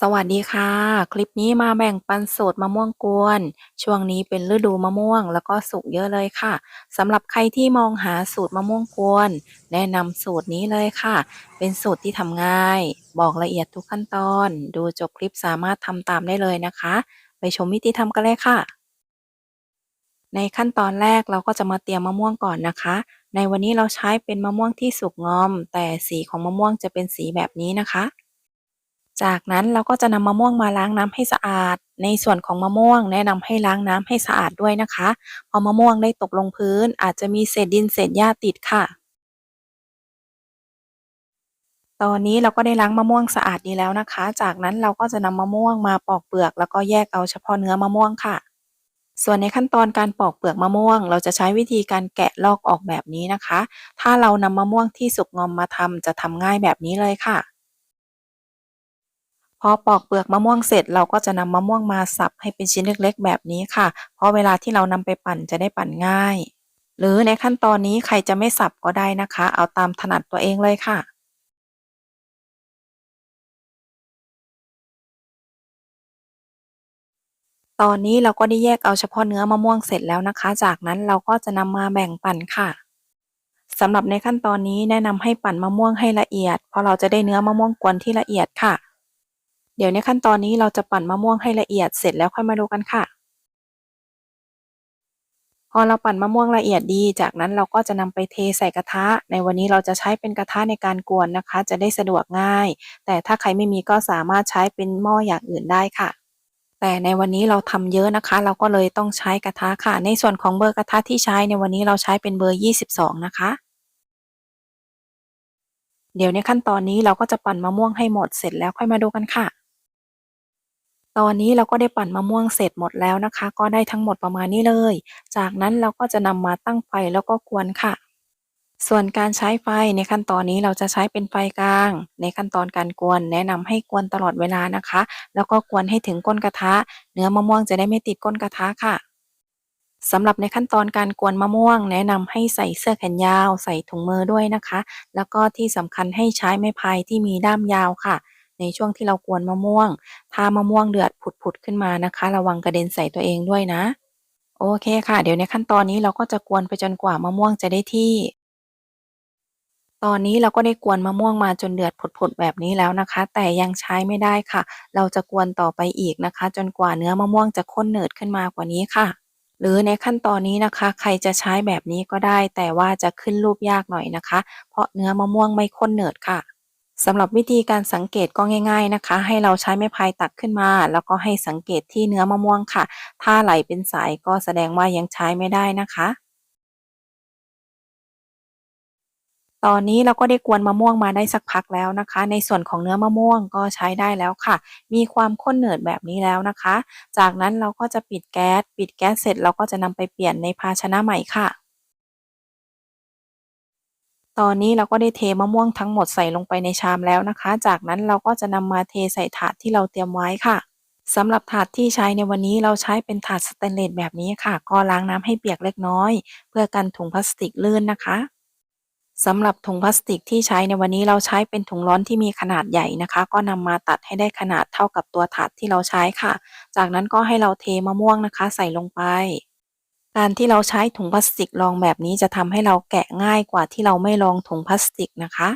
สวัสดีค่ะ คลิปนี้มาแบ่งปันสูตรมะม่วงกวน ช่วงนี้เป็นฤดูมะม่วงแล้วก็สุกเยอะเลยค่ะสำหรับใครที่มองหาสูตรมะม่วงกวน แนะนำสูตรนี้เลยค่ะ เป็นสูตรที่ทำง่าย บอกละเอียดทุกขั้นตอน ดูจบคลิปสามารถทำตามได้เลยนะคะ ไปชมวิธีทำกันเลยค่ะ ในขั้นตอนแรกเราก็จะมาเตรียมมะม่วงก่อนนะคะ ในวันนี้เราใช้เป็นมะม่วงที่สุกงอม แต่สีของมะม่วงจะเป็นสีแบบนี้นะคะ จากนั้นเราก็จะนำมะม่วงมาล้างน้ำให้สะอาด ในส่วนของมะม่วงแนะนำให้ล้างน้ำให้สะอาดด้วยนะคะพราะมะม่วงได้ตกลงพื้น อาจจะมีเศษดินเศษหญ้าติดค่ะ ตอนนี้เราก็ได้ล้างมะม่วงสะอาดดีแล้วนะคะ จากนั้นเราก็จะนำมะม่วงมาปอกเปลือก แล้วก็แยกเอาเฉพาะเนื้อมะม่วงค่ะ ส่วนในขั้นตอนการปอกเปลือกมะม่วง เราจะใช้วิธีการแกะลอกออกแบบนี้นะคะ ถ้าเรานำมะม่วงที่สุกงอมมาทำจะทำง่ายแบบนี้เลยค่ะ พอปอกเปลือกมะม่วงเสร็จเราก็จะนำมะม่วงมาสับให้เป็นชิ้นเล็กๆ แบบนี้ค่ะ เพราะเวลาที่เรานำไปปั่นจะได้ปั่นง่าย หรือในขั้นตอนนี้ใครจะไม่สับก็ได้นะคะ เอาตามถนัดตัวเองเลยค่ะตอนนี้เราก็ได้แยกเอาเฉพาะเนื้อมะม่วงเสร็จแล้วนะคะ จากนั้นเราก็จะนำมาแบ่งปั่นค่ะสำหรับในขั้นตอนนี้แนะนำให้ปั่นมะม่วงให้ละเอียด เพราะเราจะได้เนื้อมะม่วงกวนที่ละเอียดค่ะ เดี๋ยวในขั้นตอนนี้เราจะปั่นมะม่วงให้ละเอียดเสร็จแล้วค่อยมาดูกันค่ะ พอเราปั่นมะม่วงละเอียดดี จากนั้นเราก็จะนำไปเทใส่กระทะ ในวันนี้เราจะใช้เป็นกระทะในการกวนนะคะ จะได้สะดวกง่าย แต่ถ้าใครไม่มีก็สามารถใช้เป็นหม้ออย่างอื่นได้ค่ะแต่ในวันนี้เราทำเยอะนะคะ เราก็เลยต้องใช้กระทะค่ะ ในส่วนของเบอร์กระทะที่ใช้ในวันนี้เราใช้เป็นเบอร์ 22 นะคะ เดี๋ยวในขั้นตอนนี้เราก็จะปั่นมะม่วงให้หมดเสร็จแล้วค่อยมาดูกันค่ะ ตอนนี้เราก็ได้ปั่นมะม่วงเสร็จหมดแล้วนะคะ ก็ได้ทั้งหมดประมาณนี้เลย จากนั้นเราก็จะนำมาตั้งไฟแล้วก็กวนค่ะ ส่วนการใช้ไฟในขั้นตอนนี้เราจะใช้เป็นไฟกลาง ในขั้นตอนการกวน แนะนำให้กวนตลอดเวลานะคะ แล้วก็กวนให้ถึงก้นกระทะ เนื้อมะม่วงจะได้ไม่ติดก้นกระทะค่ะสำหรับในขั้นตอนการกวนมะม่วง แนะนำให้ใส่เสื้อแขนยาว ใส่ถุงมือด้วยนะคะ แล้วก็ที่สำคัญให้ใช้ไม้พายที่มีด้ามยาวค่ะ ในช่วงที่เรากวนมะม่วง ถ้ามะม่วงเดือดผุดๆขึ้นมานะคะ ระวังกระเด็นใส่ตัวเองด้วยนะ โอเคค่ะ เดี๋ยวในขั้นตอนนี้เราก็จะกวนไปจนกว่ามะม่วงจะได้ที่ ตอนนี้เราก็ได้กวนมะม่วงมาจนเดือดผุดๆแบบนี้แล้วนะคะ แต่ยังใช้ไม่ได้ค่ะ เราจะกวนต่อไปอีกนะคะ จนกว่าเนื้อมะม่วงจะข้นหนืดขึ้นมากว่านี้ค่ะหรือในขั้นตอนนี้นะคะ ใครจะใช้แบบนี้ก็ได้ แต่ว่าจะขึ้นรูปยากหน่อยนะคะ เพราะเนื้อมะม่วงไม่ข้นหนืดค่ะ สำหรับวิธีการสังเกตก็ง่ายๆนะคะ ให้เราใช้ไม้พายตักขึ้นมา แล้วก็ให้สังเกตที่เนื้อมะม่วงค่ะ ถ้าไหลเป็นสายก็แสดงว่ายังใช้ไม่ได้นะคะ ตอนนี้เราก็ได้กวนมะม่วงมาได้สักพักแล้วนะคะ ในส่วนของเนื้อมะม่วงก็ใช้ได้แล้วค่ะ มีความข้นเหนืดแบบนี้แล้วนะคะ จากนั้นเราก็จะปิดแก๊ส ปิดแก๊สเสร็จเราก็จะนำไปเปลี่ยนในภาชนะใหม่ค่ะ ตอนนี้เราก็ได้เทมะม่วงทั้งหมดใส่ลงไปในชามแล้วนะคะ จากนั้นเราก็จะนำมาเทใส่ถาดที่เราเตรียมไว้ค่ะสำหรับถาดที่ใช้ในวันนี้เราใช้เป็นถาดสแตนเลสแบบนี้ค่ะ ก็ล้างน้ำให้เปียกเล็กน้อย เพื่อกันถุงพลาสติกลื่นนะคะสำหรับถุงพลาสติกที่ใช้ในวันนี้เราใช้เป็นถุงร้อนที่มีขนาดใหญ่นะคะ ก็นำมาตัดให้ได้ขนาดเท่ากับตัวถาดที่เราใช้ค่ะ จากนั้นก็ให้เราเทมะม่วงนะคะ ใส่ลงไป การที่เราใช้ถุงพลาสติกรองแบบนี้จะทำให้เราแกะง่ายกว่าที่เราไม่รองถุงพลาสติกนะคะ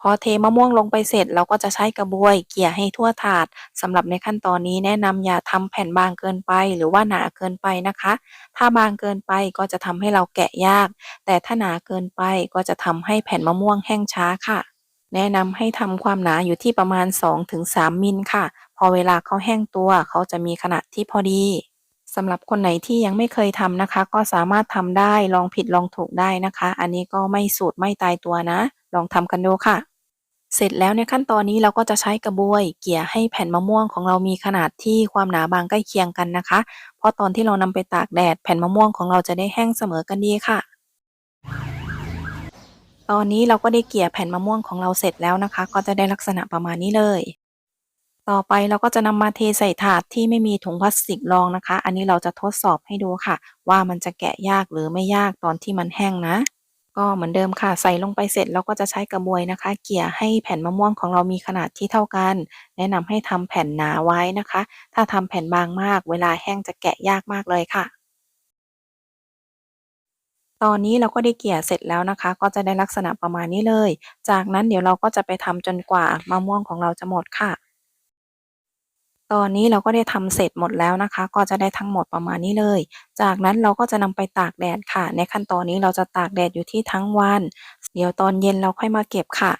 พอเทมะม่วงลงไปเสร็จเราก็จะใช้กระบวยเกี่ยให้ทั่วถาดสำหรับในขั้นตอนนี้แนะนำอย่าทำแผ่นบางเกินไปหรือว่าหนาเกินไปนะคะ ถ้าบางเกินไปก็จะทำให้เราแกะยาก แต่ถ้าหนาเกินไปก็จะทำให้แผ่นมะม่วงแห้งช้าค่ะ แนะนำให้ทำความหนาอยู่ที่ประมาณ 2-3 มิลค่ะ พอเวลาเขาแห้งตัวเขาจะมีขนาดที่พอดี สำหรับคนไหนที่ยังไม่เคยทำนะคะ ก็สามารถทำได้ลองผิดลองถูกได้นะคะ อันนี้ก็ไม่สูตรไม่ตายตัวนะ ลองทำกันดูค่ะ เสร็จแล้วในขั้นตอนนี้เราก็จะใช้กระบวย เกี่ยให้แผ่นมะม่วงของเรามีขนาดที่ความหนาบางใกล้เคียงกันนะคะ เพราะตอนที่เรานำไปตากแดดแผ่นมะม่วงของเราจะได้แห้งเสมอกันดีค่ะ ตอนนี้เราก็ได้เกี่ยแผ่นมะม่วงของเราเสร็จแล้วนะคะ ก็จะได้ลักษณะประมาณนี้เลย ต่อไปเราก็จะนำมาเทใส่ถาดที่ไม่มีถุงพลาสติกรองนะคะ อันนี้เราจะทดสอบให้ดูค่ะ ว่ามันจะแกะยากหรือไม่ยากตอนที่มันแห้งนะ ก็เหมือนเดิมค่ะ ใส่ลงไปเสร็จเราก็จะใช้กระบวยนะคะ เกี่ยให้แผ่นมะม่วงของเรามีขนาดที่เท่ากัน แนะนำให้ทำแผ่นหนาไว้นะคะ ถ้าทำแผ่นบางมาก เวลาแห้งจะแกะยากมากเลยค่ะตอนนี้เราก็ได้เกี่ยเสร็จแล้วนะคะ ก็จะได้ลักษณะประมาณนี้เลย จากนั้นเดี๋ยวเราก็จะไปทำจนกว่ามะม่วงของเราจะหมดค่ะ ตอนนี้เราก็ได้ทำเสร็จหมดแล้วนะคะ ก็จะได้ทั้งหมดประมาณนี้เลย จากนั้นเราก็จะนำไปตากแดดค่ะ ในขั้นตอนนี้เราจะตากแดดอยู่ที่ทั้งวัน เดี๋ยวตอนเย็นเราค่อยมาเก็บค่ะ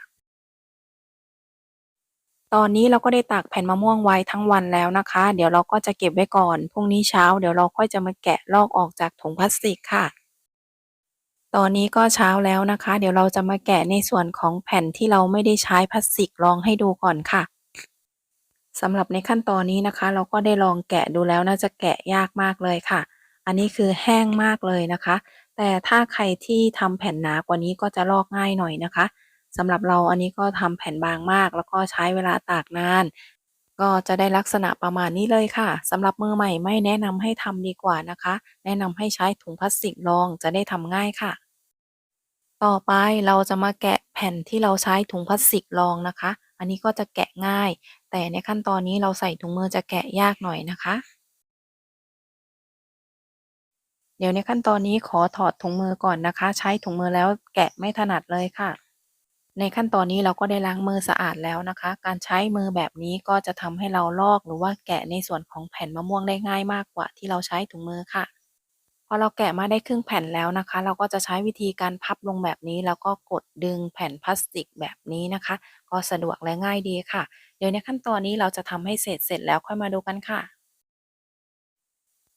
ตอนนี้เราก็ได้ตากแผ่นมะม่วงไว้ทั้งวันแล้วนะคะ เดี๋ยวเราก็จะเก็บไว้ก่อนพรุ่งนี้เช้าเดี๋ยวเราค่อยจะมาแกะลอกออกจากถุงพลาสติกค่ะ ตอนนี้ก็เช้าแล้วนะคะ เดี๋ยวเราจะมาแกะในส่วนของแผ่นที่เราไม่ได้ใช้พลาสติกลองให้ดูก่อนค่ะ สำหรับในขั้นตอนนี้นะคะ เราก็ได้ลองแกะดูแล้วน่าจะแกะยากมากเลยค่ะ อันนี้คือแห้งมากเลยนะคะ แต่ถ้าใครที่ทำแผ่นหนากว่านี้ก็จะลอกง่ายหน่อยนะคะสำหรับเราอันนี้ก็ทำแผ่นบางมาก แล้วก็ใช้เวลาตากนาน ก็จะได้ลักษณะประมาณนี้เลยค่ะสำหรับมือใหม่ไม่แนะนำให้ทำดีกว่านะคะ แนะนำให้ใช้ถุงพลาสติกรองจะได้ทำง่ายค่ะ ต่อไปเราจะมาแกะแผ่นที่เราใช้ถุงพลาสติกรองนะคะ อันนี้ก็จะแกะง่าย แต่ในขั้นตอนนี้เราใส่ถุงมือจะแกะยากหน่อยนะคะ เดี๋ยวในขั้นตอนนี้ขอถอดถุงมือก่อนนะคะ ใช้ถุงมือแล้วแกะไม่ถนัดเลยค่ะ ในขั้นตอนนี้เราก็ได้ล้างมือสะอาดแล้วนะคะ การใช้มือแบบนี้ก็จะทำให้เราลอกหรือว่าแกะในส่วนของแผ่นมะม่วงได้ง่ายมากกว่าที่เราใช้ถุงมือค่ะ พอเราแกะมาได้ครึ่งแผ่นแล้วนะคะ เราก็จะใช้วิธีการพับลงแบบนี้ แล้วก็กดดึงแผ่นพลาสติกแบบนี้นะคะ ก็สะดวกและง่ายดีค่ะ เดี๋ยวในขั้นตอนนี้เราจะทำให้เสร็จเสร็จแล้วค่อยมาดูกันค่ะ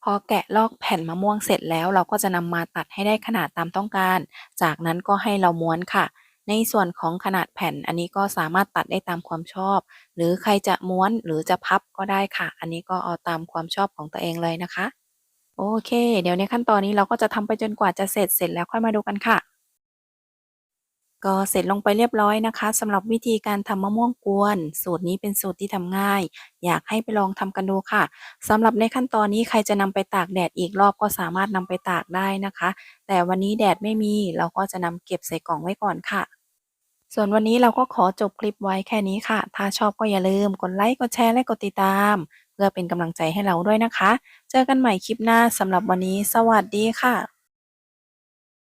พอแกะลอกแผ่นมะม่วงเสร็จแล้ว เราก็จะนำมาตัดให้ได้ขนาดตามต้องการ จากนั้นก็ให้เราม้วนค่ะในส่วนของขนาดแผ่นอันนี้ก็สามารถตัดได้ตามความชอบ หรือใครจะม้วนหรือจะพับก็ได้ค่ะ อันนี้ก็เอาตามความชอบของตัวเองเลยนะคะ โอเค เดี๋ยวในขั้นตอนนี้เราก็จะทำไปจนกว่าจะเสร็จเสร็จแล้วค่อยมาดูกันค่ะ ก็เสร็จลงไปเรียบร้อยนะคะสำหรับวิธีการทำมะม่วงกวน สูตรนี้เป็นสูตรที่ทำง่าย อยากให้ไปลองทำกันดูค่ะสำหรับในขั้นตอนนี้ใครจะนำไปตากแดดอีกรอบก็สามารถนำไปตากได้นะคะ แต่วันนี้แดดไม่มีเราก็จะนำเก็บใส่กล่องไว้ก่อนค่ะส่วนวันนี้เราก็ขอจบคลิปไว้แค่นี้ค่ะ ถ้าชอบก็อย่าลืมกดไลค์ กดแชร์ และกดติดตาม พื่อเป็นกำลังใจให้เราด้วยนะคะ เจอกันใหม่คลิปหน้าสำหรับวันนี้ สวัสดีค่ะ